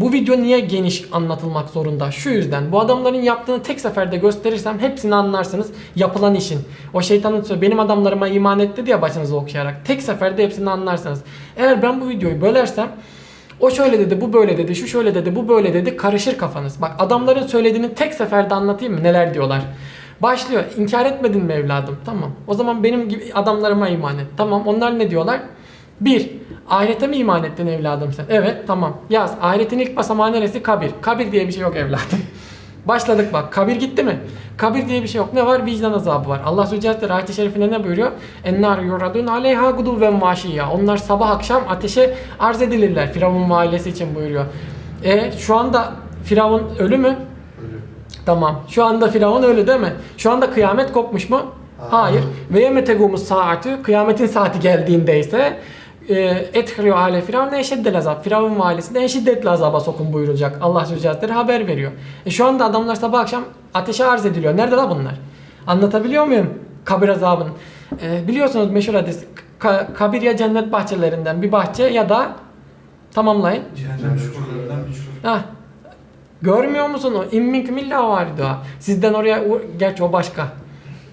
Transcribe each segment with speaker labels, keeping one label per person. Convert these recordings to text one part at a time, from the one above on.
Speaker 1: bu video niye geniş anlatılmak zorunda? Şu yüzden. Bu adamların yaptığını tek seferde gösterirsem hepsini anlarsınız. Yapılan işin. O şeytanın benim adamlarıma iman et dedi ya başınızı okşayarak. Tek seferde hepsini anlarsınız. Eğer ben bu videoyu bölersem o şöyle dedi, bu böyle dedi, şu şöyle dedi, bu böyle dedi. Karışır kafanız. Bak adamların söylediğini tek seferde anlatayım mı? Neler diyorlar. Başlıyor. İnkar etmedin mi evladım? Tamam. O zaman benim gibi adamlarıma iman et. Tamam. Onlar ne diyorlar? Bir. Ahirete mi iman ettin evladım sen? Evet. Tamam. Yaz. Ahiretin ilk basamağı neresi? Kabir. Kabir diye bir şey yok evladım. Başladık bak. Kabir gitti mi? Kabir diye bir şey yok. Ne var? Vicdan azabı var. Allah ve Teala ayet-i şerifinde ne buyuruyor? Ennar yuradun aleyha guduven vaşiyya. Onlar sabah akşam ateşe arz edilirler. Firavun ve ailesi için buyuruyor. E şu anda Firavun ölü mü? Tamam. Şu anda Firavun ölü değil mi? Şu anda kıyamet kopmuş mu? Hayır. Ve yeme tegumuz saati kıyametin saati geldiğinde ise e, etkiliyor hale Firavun en şiddetli azap. Firavun ve ailesini en şiddetli azaba sokun buyurulacak. Allah Sözü Hazretleri haber veriyor. E şu anda adamlar sabah akşam ateşe arz ediliyor. Nerede la bunlar? Anlatabiliyor muyum? Kabir azabının. E, biliyorsunuz meşhur hadis. Ka- kabir ya cennet bahçelerinden bir bahçe ya da tamamlayın.
Speaker 2: Cehennem çukurlarından bir çukur.
Speaker 1: Hah. Görmüyor musun o? İmmink milla vardı o. Sizden oraya gerçi o başka.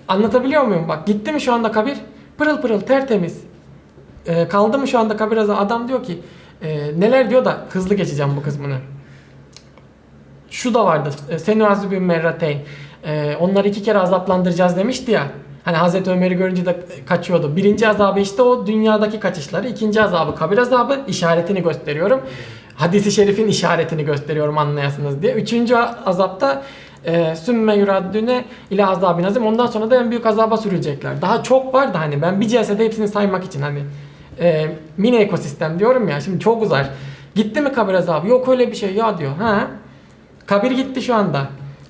Speaker 1: Anlatabiliyor muyum? Bak gitti mi şu anda kabir? Pırıl pırıl tertemiz. Ee, kaldı mı şu anda kabir azabı? Adam diyor ki e, neler diyor da hızlı geçeceğim bu kısmını. Şu da vardı. e, Senu azibün merrateyn. Ee, onları iki kere azaplandıracağız demişti ya. Hani Hazreti Ömer'i görünce de kaçıyordu. Birinci azabı işte o dünyadaki kaçışları. ikinci azabı kabir azabı. işaretini gösteriyorum. Hadisi şerifin işaretini gösteriyorum anlayasınız diye. Üçüncü azapta e, sümme yuraddüne ile azabin azim. Ondan sonra da en büyük azaba sürülecekler. Daha çok var da hani ben bir celsede hepsini saymak için hani e, mini ekosistem diyorum ya. Şimdi çok uzar. Gitti mi kabir azabı? Yok öyle bir şey ya diyor. Ha? Kabir gitti şu anda.